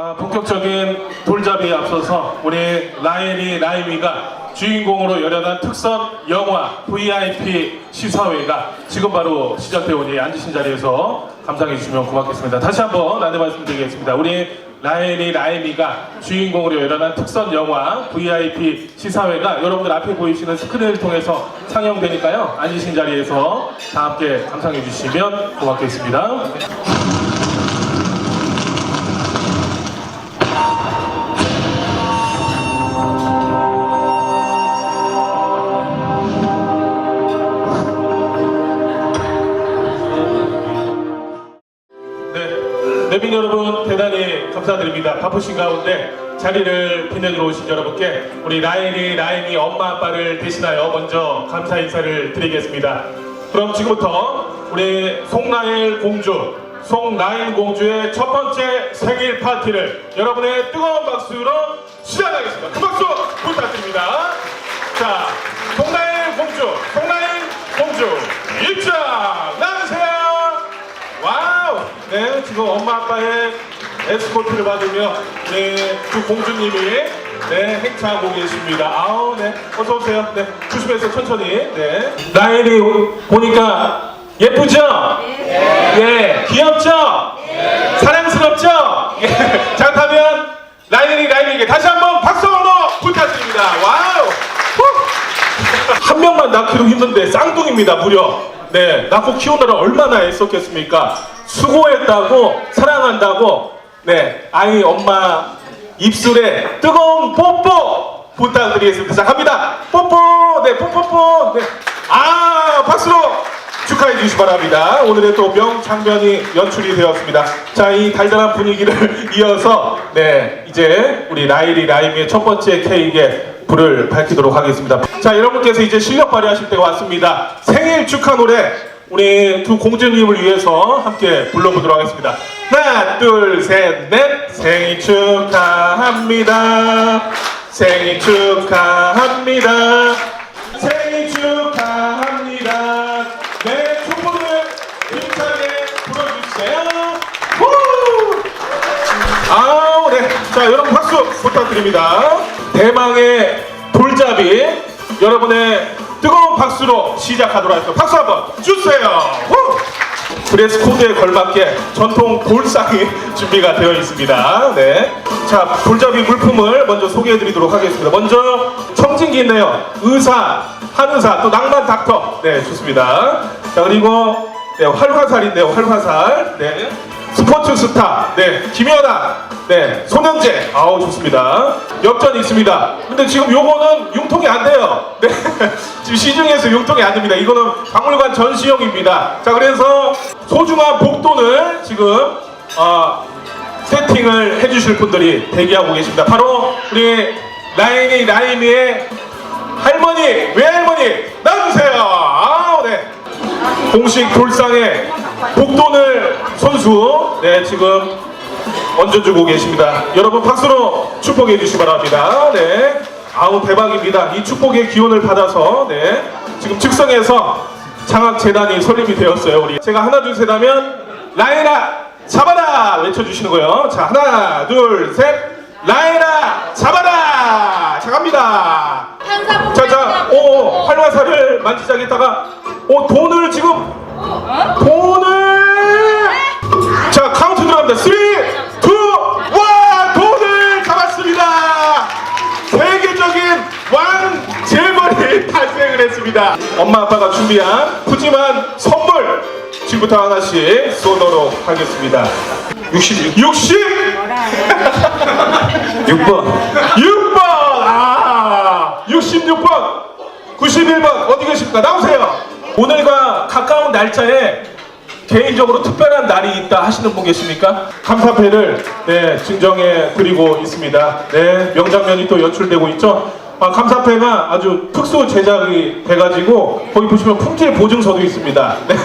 아, 본격적인 돌잡이에 앞서서 우리 라인이 라임이가 주인공으로 열연한 특선 영화 VIP 시사회가 지금 바로 시작되어 오니 앉으신 자리에서 감상해 주시면 고맙겠습니다. 다시 한번 안내 말씀드리겠습니다. 우리 라인이 라임이가 주인공으로 열연한 특선 영화 VIP 시사회가 여러분들 앞에 보이시는 스크린을 통해서 상영되니까요. 앉으신 자리에서 다 함께 감상해 주시면 고맙겠습니다. 네, 내빈 여러분 대단히 감사드립니다. 바쁘신 가운데 자리를 빛내주러 오신 여러분께 우리 라인이 라인이 엄마 아빠를 대신하여 먼저 감사 인사를 드리겠습니다. 그럼 지금부터 우리 송라일 공주, 송라일 공주의 첫 번째 생일 파티를 여러분의 뜨거운 박수로 시작하겠습니다. 그 박수 부탁드립니다. 자, 송라일 공주, 송라일 공주 입장! 네, 지금 엄마 아빠의 에스코트를 받으며 네, 두 공주님이 네, 행차하고 계십니다. 아우, 네, 어서 오세요. 네, 조심해서 천천히. 네. 나엘이 보니까 예쁘죠? 예. 귀엽죠? 사랑스럽죠? 예. 자, 그렇다면 라이언이 라이언에게 다시 한번 박수 한번 부탁드립니다. 와우! 후! 한 명만 낳기로 힘든데 쌍둥이입니다 무려 네 낳고 키우느라 얼마나 애썼겠습니까 수고했다고 사랑한다고 네 아이 엄마 입술에 뜨거운 뽀뽀 부탁드리겠습니다 자 갑니다 뽀뽀 네 뽀뽀뽀 네 아 박수로 축하해 주시기 바랍니다. 오늘의 또 명장면이 연출이 되었습니다. 자, 이 달달한 분위기를 이어서 네, 이제 우리 라일이 라임의 첫 번째 케이크에 불을 밝히도록 하겠습니다. 자, 여러분께서 이제 실력 발휘하실 때가 왔습니다. 생일 축하 노래 우리 두 공주님을 위해서 함께 불러보도록 하겠습니다. 하나, 둘, 셋, 넷. 생일 축하합니다. 생일 축하합니다. 생일 축하합니다. 네, 축복을 힘차게 불어주세요. 후! 아우, 네. 자, 여러분 박수 부탁드립니다. 대망의 돌잡이 여러분의 뜨거운 박수로 시작하도록 하겠습니다. 박수 한번 주세요. 후! 드레스 코드에 걸맞게 전통 돌상이 준비가 되어 있습니다. 네. 자, 돌잡이 물품을 먼저 소개해 드리도록 하겠습니다. 먼저 청진기 있네요. 의사, 한의사, 또 낭만 닥터. 네, 좋습니다. 자, 그리고 네, 활화살인데요. 활화살. 네. 스포츠 스타. 네. 김연아. 네. 손현재. 아우, 좋습니다. 엽전이 있습니다. 근데 지금 요거는 융통이 안 돼요. 네. 지금 시중에서 융통이 안 됩니다. 이거는 박물관 전시용입니다. 자, 그래서 소중한 복돈을 지금, 어, 세팅을 해주실 분들이 대기하고 계십니다. 바로 우리 라인이 라임이의 할머니, 외할머니 나와주세요. 아우, 네. 공식 돌상에 복돈을 손수 네 지금 얹어주고 계십니다. 여러분 박수로 축복해 주시기 바랍니다. 네. 아우 대박입니다. 이 축복의 기운을 받아서 네 지금 즉석에서 장학 재단이 설립이 되었어요. 우리 제가 하나 둘 셋 하면 라이나 잡아라 외쳐주시는 거예요. 자 하나 둘 셋 라이나 잡아라 자 갑니다. 자자 오 활화살을 만지작했다가 오 돈을 지금 돈 왕 재벌이 탄생을 했습니다. 엄마 아빠가 준비한 푸짐한 선물 지금부터 하나씩 쏘도록 하겠습니다. 60 60 6번. 6번! 아 66번. 91번. 어디 계십니까? 나오세요. 오늘과 가까운 날짜에 개인적으로 특별한 날이 있다 하시는 분 계십니까? 감사패를 네, 증정해 드리고 있습니다. 네, 명장면이 또 연출되고 있죠. 아, 감사패가 아주 특수 제작이 돼가지고 거기 보시면 품질 보증서도 있습니다. 네,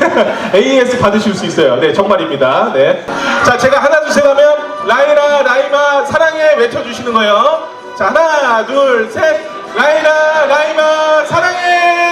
AS 받으실 수 있어요. 네, 정말입니다. 네. 자, 제가 하나 둘셋 하면 라이라 라이마 사랑해 외쳐주시는 거예요. 자, 하나 둘 셋 라이라 라이마 사랑해